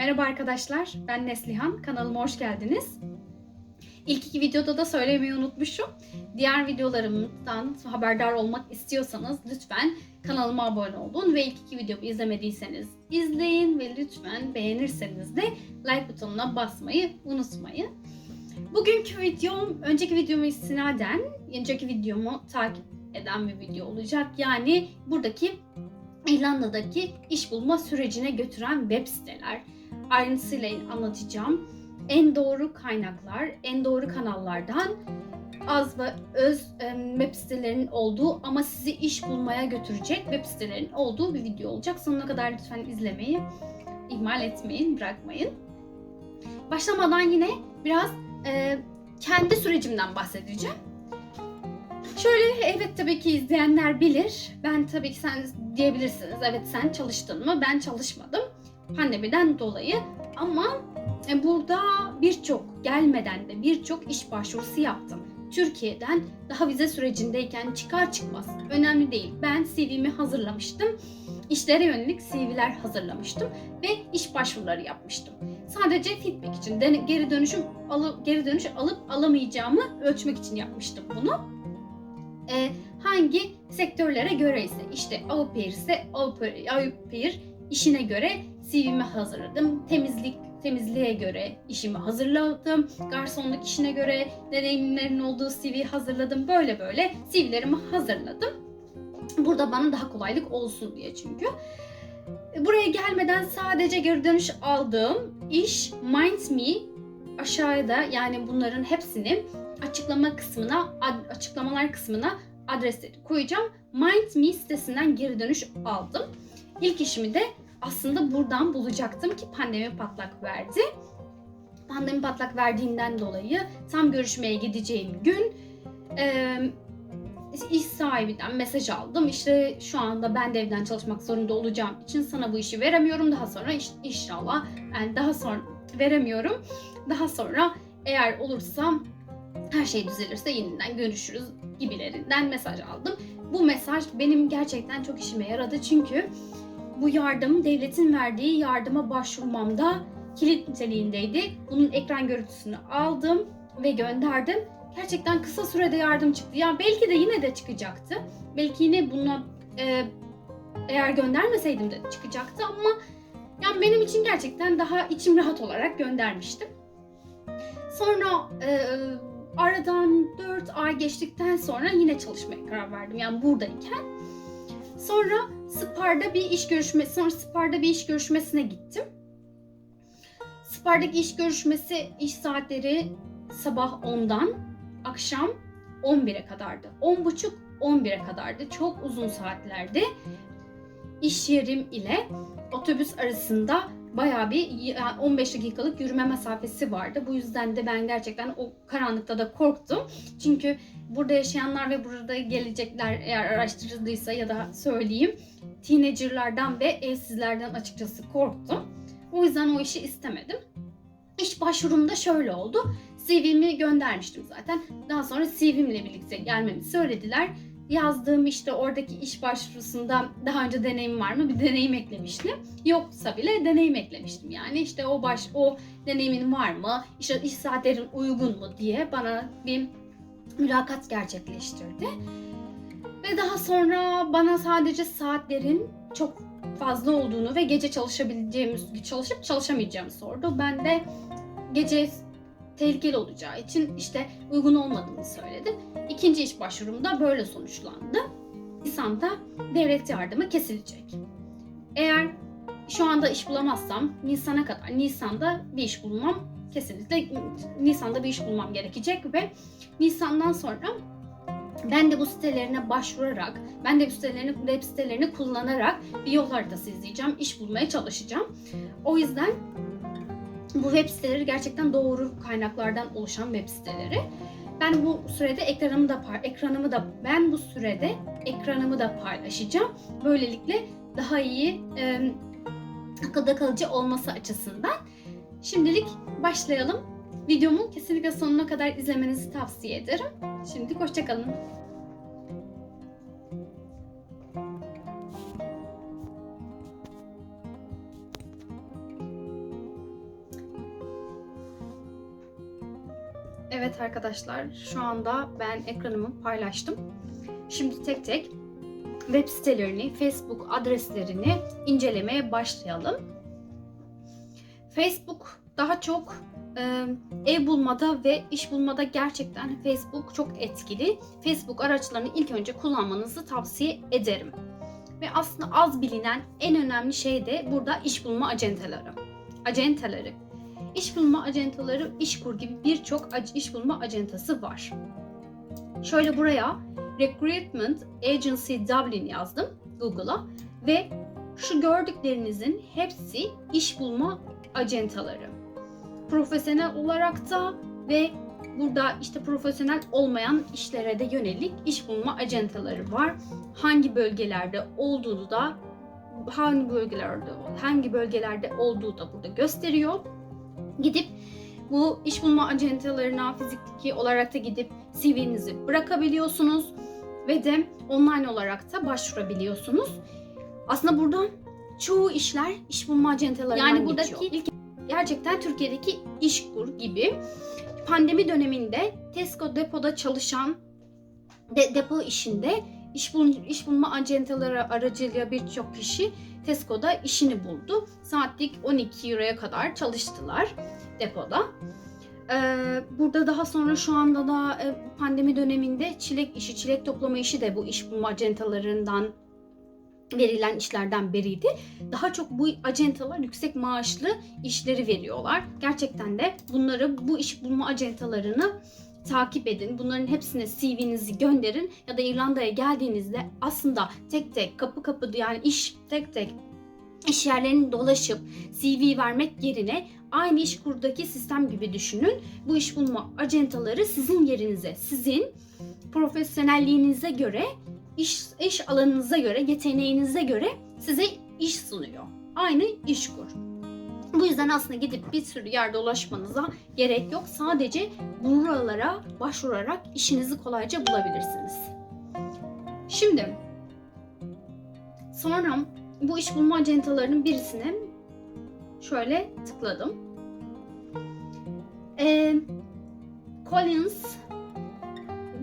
Merhaba arkadaşlar, ben Neslihan. Kanalıma hoş geldiniz. İlk iki videoda da söylemeyi unutmuşum. Diğer videolarımdan haberdar olmak istiyorsanız lütfen kanalıma abone olun ve ilk iki videomu izlemediyseniz izleyin ve lütfen beğenirseniz de like butonuna basmayı unutmayın. Bugünkü videom, önceki videomu istinaden, önceki videomu takip eden bir video olacak. Yani buradaki İrlanda'daki iş bulma sürecine götüren web siteler ayrıntısıyla anlatacağım. En doğru kaynaklar, en doğru kanallardan az ve öz web sitelerinin olduğu ama sizi iş bulmaya götürecek web sitelerin olduğu bir video olacak. Sonuna kadar lütfen izlemeyi ihmal etmeyin, bırakmayın. Başlamadan yine biraz e, kendi sürecimden bahsedeceğim. Şöyle evet tabii ki izleyenler bilir. Ben tabii ki sen diyebilirsiniz. Evet sen çalıştın mı? Ben çalışmadım. Pandemiden dolayı. Ama e, burada birçok gelmeden de birçok iş başvurusu yaptım. Türkiye'den daha vize sürecindeyken çıkar çıkmaz önemli değil. Ben CV'mi hazırlamıştım. İşlere yönelik CV'ler hazırlamıştım ve iş başvuruları yapmıştım. Sadece feedback için, geri dönüşüm alıp geri dönüş alıp alamayacağımı ölçmek için yapmıştım bunu e, hangi sektörlere göre ise işte au pair ise au pair, au pair işine göre CV'mi hazırladım. Temizlik temizliğe göre işimi hazırladım. Garsonluk işine göre deneyimlerin olduğu CV hazırladım. Böyle böyle CV'lerimi hazırladım. Burada bana daha kolaylık olsun diye çünkü. Buraya gelmeden sadece geri dönüş aldığım iş Mind Me aşağıda yani bunların hepsini açıklama kısmına, açıklamalar kısmına adresleri koyacağım. Mind Me sitesinden geri dönüş aldım. İlk işimi de aslında buradan bulacaktım ki pandemi patlak verdi. Pandemi patlak verdiğinden dolayı tam görüşmeye gideceğim gün e, iş sahibinden mesaj aldım. İşte şu anda ben de evden çalışmak zorunda olacağım için sana bu işi veremiyorum. Daha sonra iş- inşallah yani daha sonra veremiyorum. Daha sonra eğer olursa her şey düzelirse yeniden görüşürüz gibilerinden mesaj aldım. Bu mesaj benim gerçekten çok işime yaradı çünkü bu yardım devletin verdiği yardıma başvurmamda kilit niteliğindeydi. Bunun ekran görüntüsünü aldım ve gönderdim. Gerçekten kısa sürede yardım çıktı. Ya belki de yine de çıkacaktı. Belki yine buna e, eğer göndermeseydim de çıkacaktı ama yani benim için gerçekten daha içim rahat olarak göndermiştim. Sonra e, aradan 4 ay geçtikten sonra yine çalışmaya karar verdim. Yani buradayken. Sonra Spar'da bir iş görüşmesi, sonra Spar'da bir iş görüşmesine gittim. Spar'daki iş görüşmesi iş saatleri sabah 10'dan akşam 11'e kadardı. 10.30 11'e kadardı. Çok uzun saatlerdi. İş yerim ile otobüs arasında bayağı bir yani 15 dakikalık yürüme mesafesi vardı. Bu yüzden de ben gerçekten o karanlıkta da korktum. Çünkü burada yaşayanlar ve burada gelecekler eğer araştırıldıysa ya da söyleyeyim teenagerlardan ve evsizlerden açıkçası korktum. O yüzden o işi istemedim. İş başvurumda şöyle oldu. CV'mi göndermiştim zaten. Daha sonra CV'mle birlikte gelmemi söylediler. Yazdığım işte oradaki iş başvurusunda daha önce deneyim var mı? Bir deneyim eklemiştim. Yoksa bile deneyim eklemiştim. Yani işte o baş o deneyimin var mı? İşte iş saatlerin uygun mu diye bana bir mülakat gerçekleştirdi. Ve daha sonra bana sadece saatlerin çok fazla olduğunu ve gece çalışabileceğimi, çalışıp çalışamayacağımı sordu. Ben de gece tehlikeli olacağı için işte uygun olmadığını söyledim. İkinci iş başvurumda böyle sonuçlandı. Nisan'da devlet yardımı kesilecek. Eğer şu anda iş bulamazsam Nisan'a kadar Nisan'da bir iş bulmam kesinlikle Nisan'da bir iş bulmam gerekecek ve Nisan'dan sonra ben de bu sitelerine başvurarak, ben de bu sitelerini, web sitelerini kullanarak bir yol haritası izleyeceğim, iş bulmaya çalışacağım. O yüzden bu web siteleri gerçekten doğru kaynaklardan oluşan web siteleri. Ben bu sürede ekranımı da ekranımı da ben bu sürede ekranımı da paylaşacağım. Böylelikle daha iyi e, akılda kalıcı olması açısından. Şimdilik başlayalım. Videomu kesinlikle sonuna kadar izlemenizi tavsiye ederim. Şimdilik hoşçakalın. Evet arkadaşlar şu anda ben ekranımı paylaştım. Şimdi tek tek web sitelerini, Facebook adreslerini incelemeye başlayalım. Facebook daha çok e, ev bulmada ve iş bulmada gerçekten Facebook çok etkili. Facebook araçlarını ilk önce kullanmanızı tavsiye ederim. Ve aslında az bilinen en önemli şey de burada iş bulma acenteleri. Acenteleri. İş bulma acentaları, İşkur gibi birçok iş bulma acentası var. Şöyle buraya Recruitment Agency Dublin yazdım Google'a ve şu gördüklerinizin hepsi iş bulma acentaları. Profesyonel olarak da ve burada işte profesyonel olmayan işlere de yönelik iş bulma acentaları var. Hangi bölgelerde olduğunu da hangi bölgelerde hangi bölgelerde olduğu da burada gösteriyor. Gidip bu iş bulma acentalarına fiziki olarak da gidip CV'nizi bırakabiliyorsunuz ve de online olarak da başvurabiliyorsunuz. Aslında burada çoğu işler iş bulma acentalarından Yani buradaki buradaki ilk gerçekten Türkiye'deki İşkur gibi pandemi döneminde Tesco depoda çalışan de, depo işinde iş, bul, iş bulma acentaları aracılığıyla birçok kişi Tesco'da işini buldu. Saatlik 12 euroya kadar çalıştılar depoda. Ee, burada daha sonra şu anda da e, pandemi döneminde çilek işi, çilek toplama işi de bu iş bulma acentalarından verilen işlerden biriydi. Daha çok bu acentalar yüksek maaşlı işleri veriyorlar. Gerçekten de bunları bu iş bulma acentalarını takip edin. Bunların hepsine CV'nizi gönderin ya da İrlanda'ya geldiğinizde aslında tek tek kapı kapı yani iş tek tek iş yerlerini dolaşıp CV vermek yerine aynı iş kurdaki sistem gibi düşünün. Bu iş bulma acentaları sizin yerinize, sizin profesyonelliğinize göre, iş, iş alanınıza göre, yeteneğinize göre size iş sunuyor. Aynı iş kur. Bu yüzden aslında gidip bir sürü yerde ulaşmanıza gerek yok. Sadece buralara başvurarak işinizi kolayca bulabilirsiniz. Şimdi sonra bu iş bulma acentalarının birisine şöyle tıkladım. Ee, Collins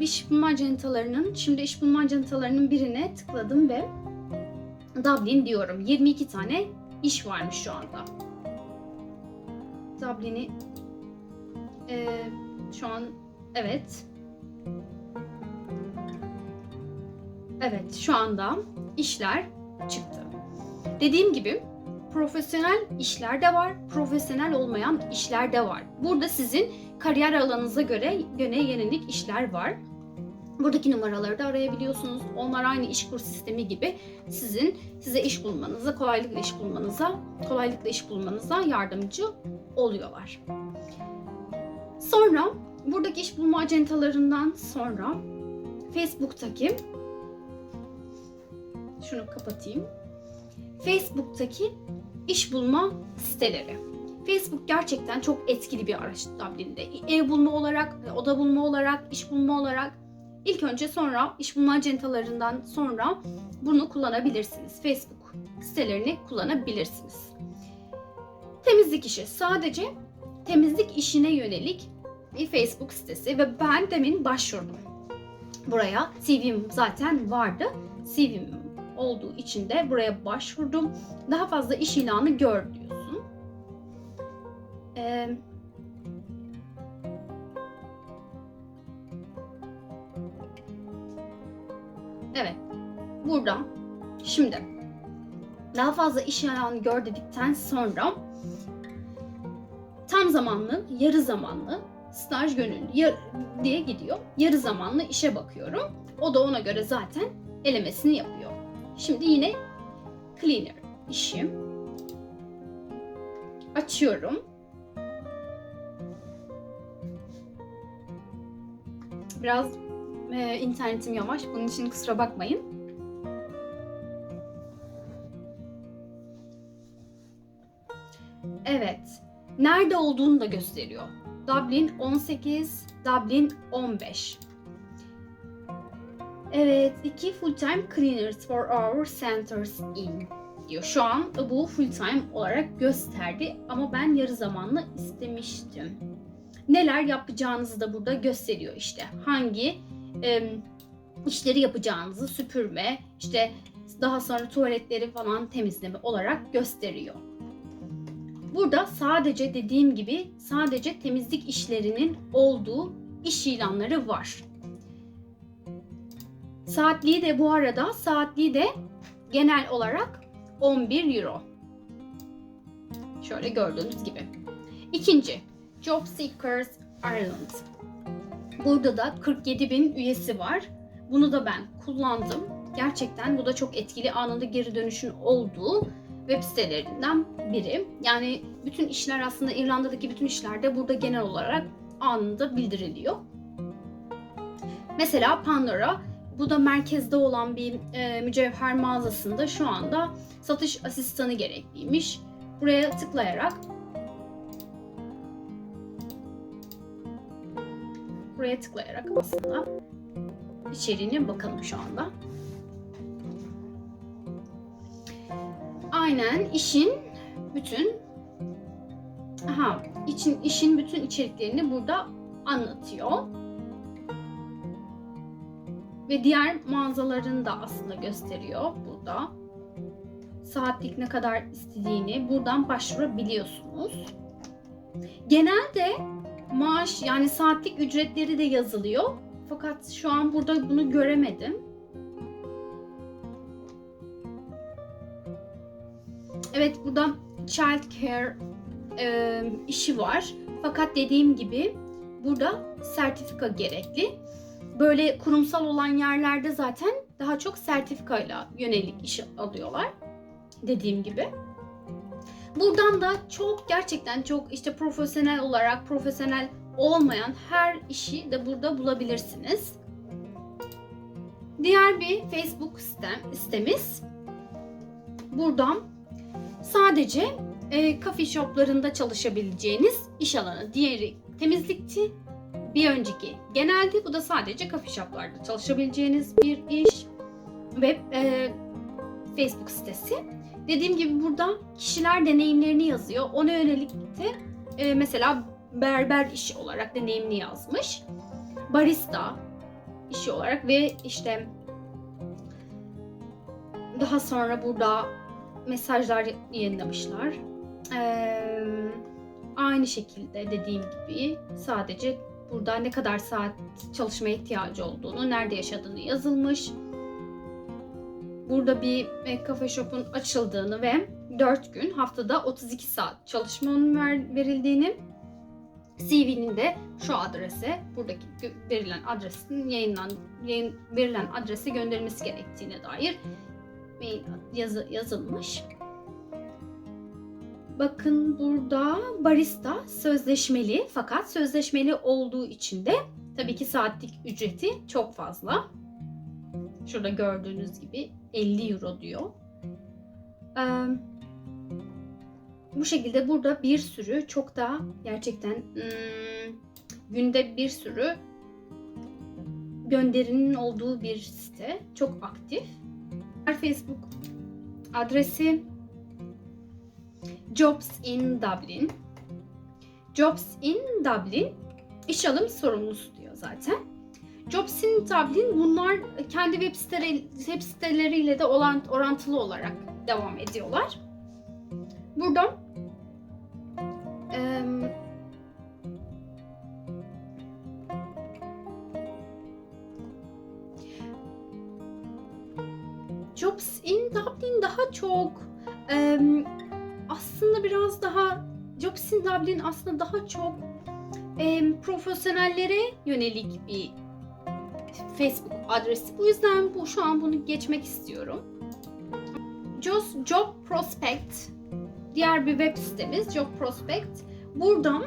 iş bulma acentalarının, şimdi iş bulma acentalarının birine tıkladım ve Dublin diyorum. 22 tane iş varmış şu anda. Dublin'i e, şu an evet evet şu anda işler çıktı. Dediğim gibi profesyonel işler de var, profesyonel olmayan işler de var. Burada sizin kariyer alanınıza göre yöne yönelik işler var. Buradaki numaraları da arayabiliyorsunuz. Onlar aynı iş kur sistemi gibi sizin size iş bulmanıza, kolaylıkla iş bulmanıza, kolaylıkla iş bulmanıza yardımcı oluyorlar. Sonra buradaki iş bulma acentalarından sonra Facebook'taki şunu kapatayım. Facebook'taki iş bulma siteleri. Facebook gerçekten çok etkili bir araç Dublin'de. Ev bulma olarak, oda bulma olarak, iş bulma olarak ilk önce sonra iş bulma acentalarından sonra bunu kullanabilirsiniz. Facebook sitelerini kullanabilirsiniz. Temizlik işi sadece temizlik işine yönelik bir Facebook sitesi ve ben demin başvurdum. Buraya CV'm zaten vardı. CV'm olduğu için de buraya başvurdum. Daha fazla iş ilanı gör diyorsun. Ee, evet. Burada şimdi daha fazla iş ilanı gör dedikten sonra tam zamanlı, yarı zamanlı, staj gönüllü diye gidiyor. Yarı zamanlı işe bakıyorum. O da ona göre zaten elemesini yapıyor. Şimdi yine cleaner işim. Açıyorum. Biraz e, internetim yavaş. Bunun için kusura bakmayın. Evet. Nerede olduğunu da gösteriyor. Dublin 18, Dublin 15. Evet, iki full time cleaners for our centers in diyor. Şu an bu full time olarak gösterdi ama ben yarı zamanlı istemiştim. neler yapacağınızı da burada gösteriyor işte. Hangi e, işleri yapacağınızı süpürme, işte daha sonra tuvaletleri falan temizleme olarak gösteriyor. Burada sadece dediğim gibi sadece temizlik işlerinin olduğu iş ilanları var. Saatliği de bu arada saatliği de genel olarak 11 euro. Şöyle gördüğünüz gibi. İkinci, Job Seekers Ireland. Burada da 47 bin üyesi var. Bunu da ben kullandım. Gerçekten bu da çok etkili anında geri dönüşün olduğu web sitelerinden biri. Yani bütün işler aslında İrlanda'daki bütün işlerde burada genel olarak anında bildiriliyor. Mesela Pandora bu da merkezde olan bir e, mücevher mağazasında şu anda satış asistanı gerekliymiş. Buraya tıklayarak buraya tıklayarak aslında içeriğine bakalım şu anda. Aynen işin bütün aha için işin bütün içeriklerini burada anlatıyor. Ve diğer mağazalarını da aslında gösteriyor burada. Saatlik ne kadar istediğini buradan başvurabiliyorsunuz. Genelde maaş yani saatlik ücretleri de yazılıyor. Fakat şu an burada bunu göremedim. Evet burada child care e, işi var. Fakat dediğim gibi burada sertifika gerekli. Böyle kurumsal olan yerlerde zaten daha çok sertifikayla yönelik iş alıyorlar. Dediğim gibi. Buradan da çok gerçekten çok işte profesyonel olarak profesyonel olmayan her işi de burada bulabilirsiniz. Diğer bir Facebook sitem, sitemiz. Buradan sadece e, coffee shoplarında çalışabileceğiniz iş alanı. Diğeri temizlikçi, bir önceki genelde bu da sadece coffee shoplarda çalışabileceğiniz bir iş ve e, Facebook sitesi. Dediğim gibi burada kişiler deneyimlerini yazıyor. Ona yönelik de e, mesela berber işi olarak deneyimli yazmış. Barista işi olarak ve işte daha sonra burada mesajlar yayınlamışlar. Ee, aynı şekilde dediğim gibi sadece burada ne kadar saat çalışmaya ihtiyacı olduğunu, nerede yaşadığını yazılmış. Burada bir kafe shop'un açıldığını ve 4 gün haftada 32 saat çalışmanın ver, verildiğini CV'nin de şu adrese, buradaki verilen adresin yayınlan, yayın, verilen adrese gönderilmesi gerektiğine dair yazı, yazılmış. Bakın burada barista sözleşmeli fakat sözleşmeli olduğu için de tabii ki saatlik ücreti çok fazla. Şurada gördüğünüz gibi 50 euro diyor. Ee, bu şekilde burada bir sürü çok da gerçekten hmm, günde bir sürü gönderinin olduğu bir site. Çok aktif. Facebook adresi Jobs in Dublin. Jobs in Dublin iş alım sorumlusu diyor zaten. Jobs in Dublin bunlar kendi web, siteleri, web siteleriyle de olan, orantılı olarak devam ediyorlar. Burada e, Jobs in Dublin daha çok e, aslında biraz daha Jobs in Dublin aslında daha çok e, profesyonellere yönelik bir Facebook adresi. Bu yüzden bu şu an bunu geçmek istiyorum. Just Job Prospect diğer bir web sitemiz Job Prospect. Buradan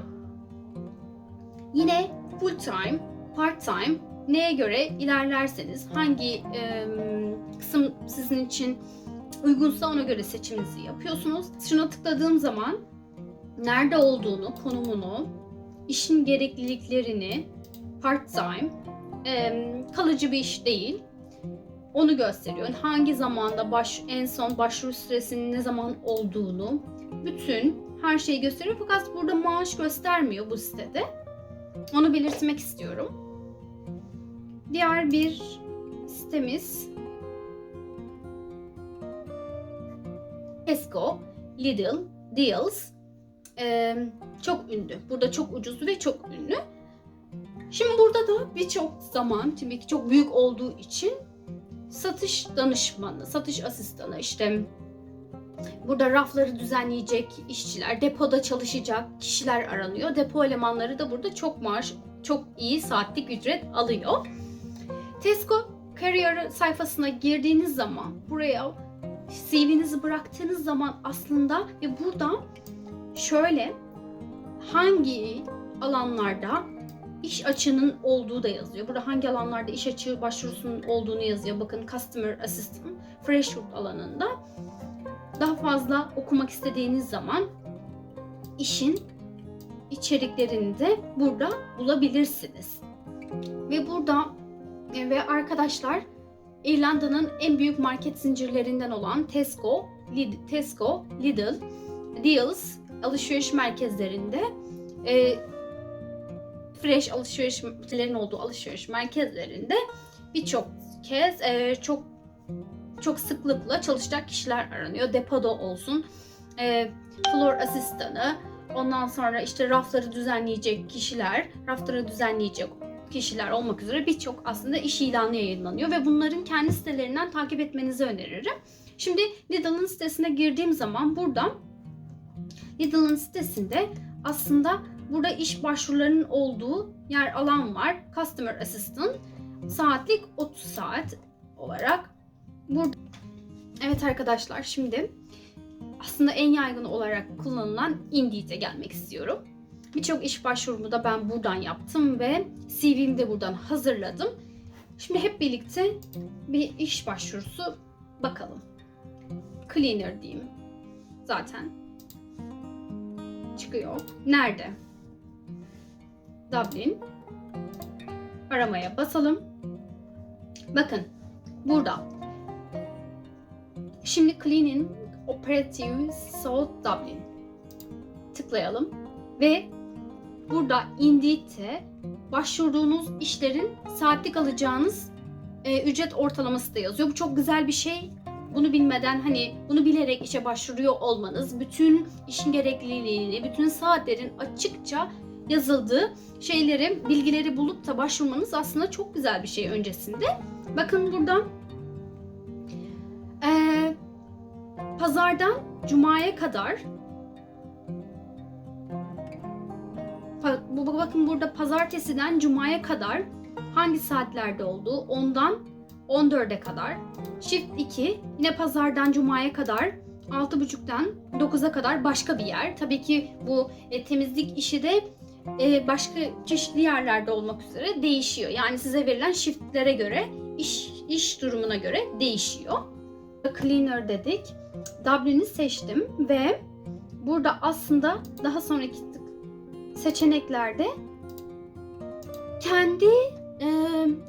yine full time, part time neye göre ilerlerseniz hangi e, kısım sizin için uygunsa ona göre seçiminizi yapıyorsunuz. Şuna tıkladığım zaman nerede olduğunu, konumunu, işin gerekliliklerini, part time, kalıcı bir iş değil. Onu gösteriyor. Hangi zamanda baş en son başvuru süresinin ne zaman olduğunu, bütün her şeyi gösteriyor. Fakat burada maaş göstermiyor bu sitede. Onu belirtmek istiyorum. Diğer bir sitemiz Tesco, Lidl, Deals. Ee, çok ünlü. Burada çok ucuz ve çok ünlü. Şimdi burada da birçok zaman, tabii ki çok büyük olduğu için satış danışmanı, satış asistanı, işte burada rafları düzenleyecek işçiler, depoda çalışacak kişiler aranıyor. Depo elemanları da burada çok maaş, çok iyi saatlik ücret alıyor. Tesco Career sayfasına girdiğiniz zaman buraya CV'nizi bıraktığınız zaman aslında ve burada şöyle hangi alanlarda iş açığının olduğu da yazıyor. Burada hangi alanlarda iş açığı başvurusunun olduğunu yazıyor. Bakın Customer Assistant, Freshwood alanında. Daha fazla okumak istediğiniz zaman işin içeriklerini de burada bulabilirsiniz. Ve burada ve arkadaşlar İrlanda'nın en büyük market zincirlerinden olan Tesco, Lid, Tesco, Lidl, Deals alışveriş merkezlerinde e, fresh alışverişlerin olduğu alışveriş merkezlerinde birçok kez e, çok çok sıklıkla çalışacak kişiler aranıyor. Depoda olsun, e, floor asistanı, ondan sonra işte rafları düzenleyecek kişiler, rafları düzenleyecek kişiler olmak üzere birçok aslında iş ilanı yayınlanıyor ve bunların kendi sitelerinden takip etmenizi öneririm. Şimdi Lidl'ın sitesine girdiğim zaman burada Lidl'ın sitesinde aslında burada iş başvurularının olduğu yer alan var. Customer Assistant saatlik 30 saat olarak burada. Evet arkadaşlar şimdi aslında en yaygın olarak kullanılan Indeed'e gelmek istiyorum. Birçok iş başvurumu da ben buradan yaptım ve CV'mi de buradan hazırladım. Şimdi hep birlikte bir iş başvurusu bakalım. Cleaner diyeyim. Zaten çıkıyor. Nerede? Dublin. Aramaya basalım. Bakın burada. Şimdi Cleaning Operative South Dublin. Tıklayalım ve burada Indeed'te başvurduğunuz işlerin saatlik alacağınız e, ücret ortalaması da yazıyor. Bu çok güzel bir şey. Bunu bilmeden hani bunu bilerek işe başvuruyor olmanız, bütün işin gerekliliğini, bütün saatlerin açıkça yazıldığı şeyleri, bilgileri bulup da başvurmanız aslında çok güzel bir şey öncesinde. Bakın burada ee, pazardan cumaya kadar bakın burada pazartesiden cumaya kadar hangi saatlerde olduğu ondan 14'e kadar. Shift 2 yine pazardan cumaya kadar 6.30'dan 9'a kadar başka bir yer. Tabii ki bu e, temizlik işi de e, başka çeşitli yerlerde olmak üzere değişiyor. Yani size verilen shiftlere göre iş iş durumuna göre değişiyor. Cleaner dedik. Dublin'i seçtim ve burada aslında daha sonraki seçeneklerde kendi e,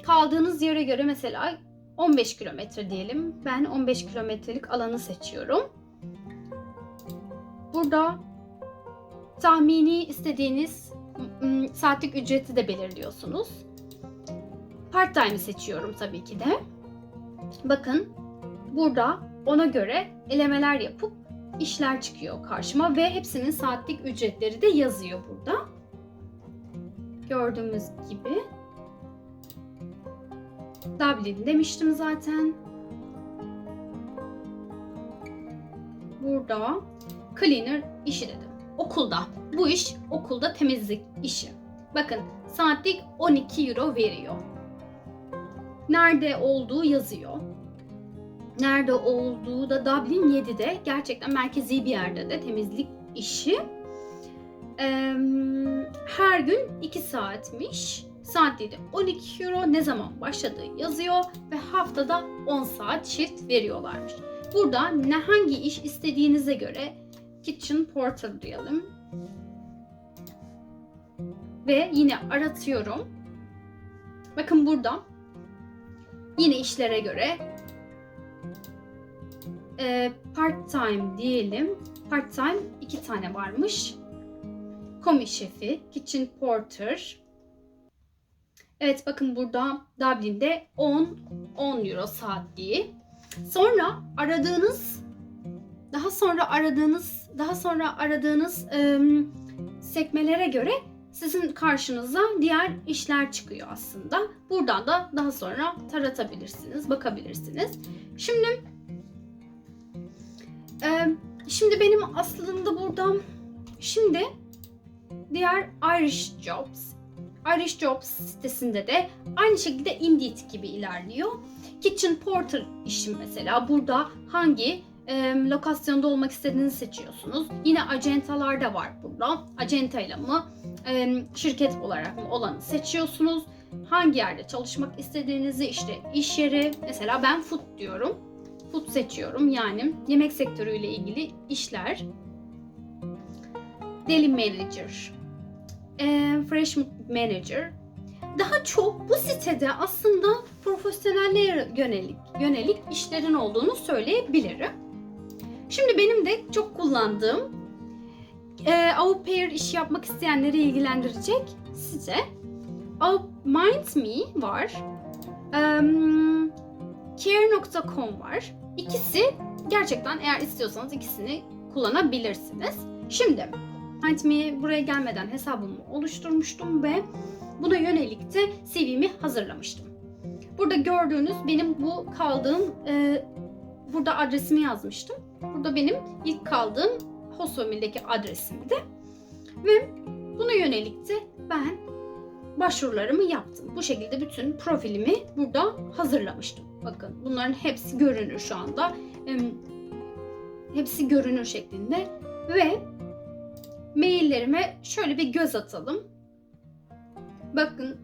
kaldığınız yere göre mesela 15 kilometre diyelim. Ben 15 kilometrelik alanı seçiyorum. Burada tahmini istediğiniz saatlik ücreti de belirliyorsunuz. Part time seçiyorum tabii ki de. Bakın burada ona göre elemeler yapıp işler çıkıyor karşıma ve hepsinin saatlik ücretleri de yazıyor burada. Gördüğümüz gibi. Dublin demiştim zaten. Burada cleaner işi dedim. Okulda. Bu iş okulda temizlik işi. Bakın saatlik 12 euro veriyor. Nerede olduğu yazıyor nerede olduğu da Dublin 7'de gerçekten merkezi bir yerde de temizlik işi. Her gün 2 saatmiş. Saatleri 12 euro ne zaman başladığı yazıyor ve haftada 10 saat shift veriyorlarmış. Burada ne hangi iş istediğinize göre kitchen porter diyelim. Ve yine aratıyorum. Bakın burada yine işlere göre e, part time diyelim. Part time iki tane varmış. Komi şefi, kitchen porter, Evet bakın burada Dublin'de 10 10 euro saatliği. Sonra aradığınız daha sonra aradığınız daha sonra aradığınız ım, sekmelere göre sizin karşınıza diğer işler çıkıyor aslında. Buradan da daha sonra taratabilirsiniz, bakabilirsiniz. Şimdi e, şimdi benim aslında burada şimdi diğer Irish Jobs Irish Jobs sitesinde de aynı şekilde Indeed gibi ilerliyor. Kitchen Porter işi mesela burada hangi e, lokasyonda olmak istediğinizi seçiyorsunuz. Yine acentalar da var burada. Acentayla mı e, şirket olarak mı olanı seçiyorsunuz. Hangi yerde çalışmak istediğinizi işte iş yeri mesela ben food diyorum. Food seçiyorum yani yemek sektörüyle ilgili işler. Deli Manager, e, Fresh Manager. Daha çok bu sitede aslında profesyonellere yönelik yönelik işlerin olduğunu söyleyebilirim. Şimdi benim de çok kullandığım e, au pair işi yapmak isteyenleri ilgilendirecek site. Au Mind Me var. Um, Care.com var. İkisi gerçekten eğer istiyorsanız ikisini kullanabilirsiniz. Şimdi Mind Me buraya gelmeden hesabımı oluşturmuştum ve buna yönelik de CV'mi hazırlamıştım. Burada gördüğünüz benim bu kaldığım e, burada adresimi yazmıştım. Burada benim ilk kaldığım Hostomil'deki adresimdi. Ve buna yönelik de ben başvurularımı yaptım. Bu şekilde bütün profilimi burada hazırlamıştım. Bakın bunların hepsi görünür şu anda. Hepsi görünür şeklinde. Ve maillerime şöyle bir göz atalım. Bakın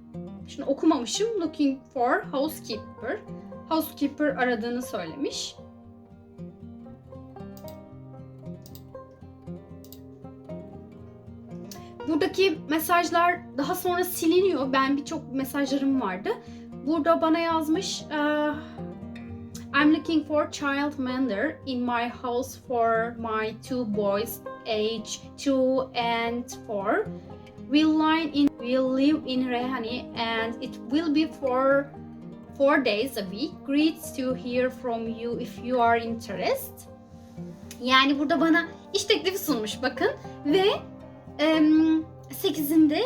şimdi okumamışım. Looking for housekeeper. Housekeeper aradığını söylemiş. Buradaki mesajlar daha sonra siliniyor. Ben birçok mesajlarım vardı. Burada bana yazmış uh, I'm looking for child minder in my house for my two boys age 2 and 4 will line in will live in Rehani and it will be for four days a week. Great to hear from you if you are interested. Yani burada bana iş teklifi sunmuş bakın ve 8'inde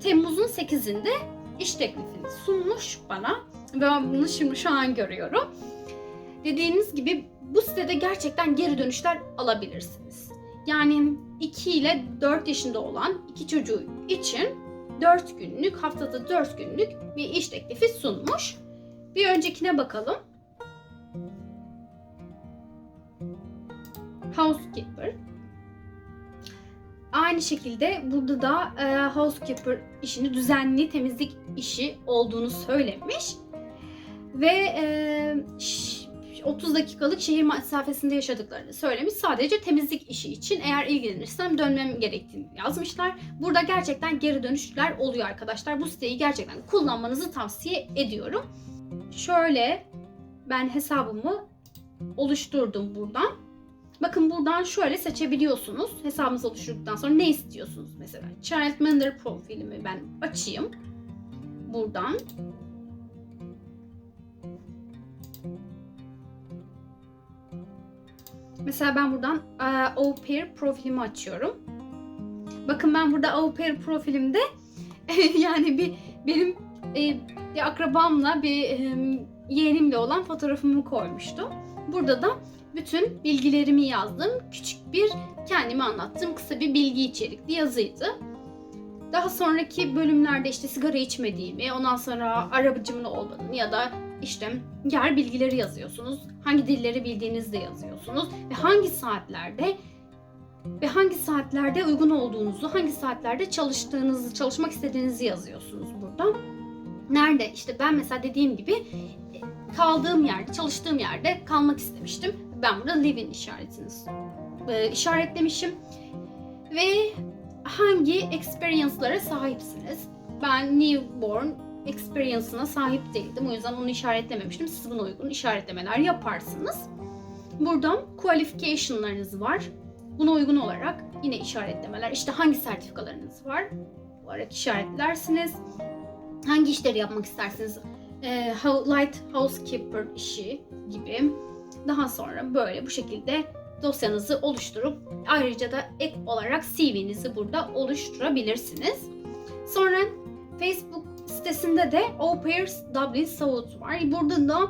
Temmuz'un 8'inde iş teklifini sunmuş bana ve bunu şimdi şu an görüyorum. Dediğiniz gibi bu sitede gerçekten geri dönüşler alabilirsiniz. Yani 2 ile 4 yaşında olan iki çocuğu için 4 günlük, haftada 4 günlük bir iş teklifi sunmuş. Bir öncekine bakalım. Housekeeper. Aynı şekilde burada da e, housekeeper işini düzenli temizlik işi olduğunu söylemiş. Ve e, 30 dakikalık şehir mesafesinde yaşadıklarını söylemiş. Sadece temizlik işi için eğer ilgilenirsem dönmem gerektiğini yazmışlar. Burada gerçekten geri dönüşler oluyor arkadaşlar. Bu siteyi gerçekten kullanmanızı tavsiye ediyorum. Şöyle ben hesabımı oluşturdum buradan. Bakın buradan şöyle seçebiliyorsunuz. Hesabınız oluşturduktan sonra ne istiyorsunuz mesela? Child Mender profilimi ben açayım. Buradan. Mesela ben buradan uh, au pair profilimi açıyorum. Bakın ben burada au pair profilimde yani bir benim e, bir akrabamla bir e, yeğenimle olan fotoğrafımı koymuştum. Burada da bütün bilgilerimi yazdım. Küçük bir kendimi anlattığım kısa bir bilgi içerikli yazıydı. Daha sonraki bölümlerde işte sigara içmediğimi, ondan sonra arabacımın olmadığını ya da işte yer bilgileri yazıyorsunuz. Hangi dilleri bildiğinizi yazıyorsunuz ve hangi saatlerde ve hangi saatlerde uygun olduğunuzu, hangi saatlerde çalıştığınızı, çalışmak istediğinizi yazıyorsunuz burada. Nerede? İşte ben mesela dediğim gibi kaldığım yerde, çalıştığım yerde kalmak istemiştim. Ben burada live in işaretini e, işaretlemişim. Ve hangi experience'lara sahipsiniz? Ben newborn experience'ına sahip değildim. O yüzden onu işaretlememiştim. Siz buna uygun işaretlemeler yaparsınız. Buradan qualification'larınız var. Buna uygun olarak yine işaretlemeler. İşte hangi sertifikalarınız var? olarak işaretlersiniz. hangi işleri yapmak istersiniz? How- light housekeeper işi gibi. Daha sonra böyle bu şekilde dosyanızı oluşturup ayrıca da ek olarak CV'nizi burada oluşturabilirsiniz. Sonra Facebook sitesinde de Au Pairs Dublin South var. Burada da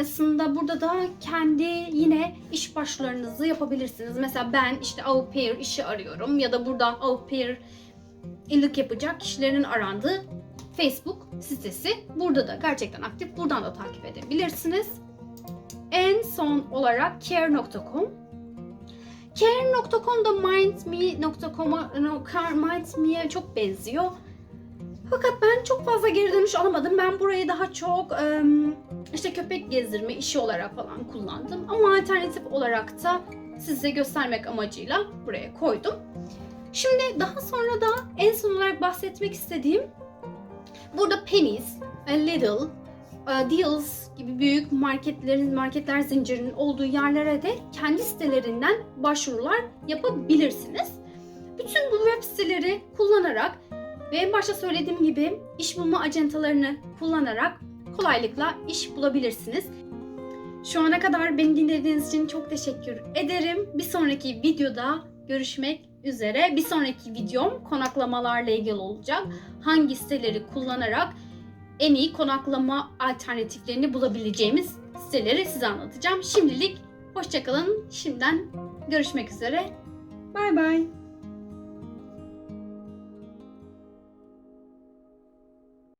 aslında burada da kendi yine iş başlarınızı yapabilirsiniz. Mesela ben işte au pair işi arıyorum ya da burada au pair ilik yapacak kişilerin arandığı Facebook sitesi. Burada da gerçekten aktif. Buradan da takip edebilirsiniz. En son olarak care.com. Care.com da mindme.com'a mindme'ye çok benziyor. Fakat ben çok fazla geri dönüş alamadım. Ben burayı daha çok işte köpek gezdirme işi olarak falan kullandım. Ama alternatif olarak da size göstermek amacıyla buraya koydum. Şimdi daha sonra da en son olarak bahsetmek istediğim burada Penny's, Lidl, Deals gibi büyük marketlerin marketler zincirinin olduğu yerlere de kendi sitelerinden başvurular yapabilirsiniz. Bütün bu web siteleri kullanarak ve en başta söylediğim gibi iş bulma acentalarını kullanarak kolaylıkla iş bulabilirsiniz. Şu ana kadar beni dinlediğiniz için çok teşekkür ederim. Bir sonraki videoda görüşmek üzere. Bir sonraki videom konaklamalarla ilgili olacak. Hangi siteleri kullanarak en iyi konaklama alternatiflerini bulabileceğimiz siteleri size anlatacağım. Şimdilik hoşçakalın. Şimdiden görüşmek üzere. Bay bay.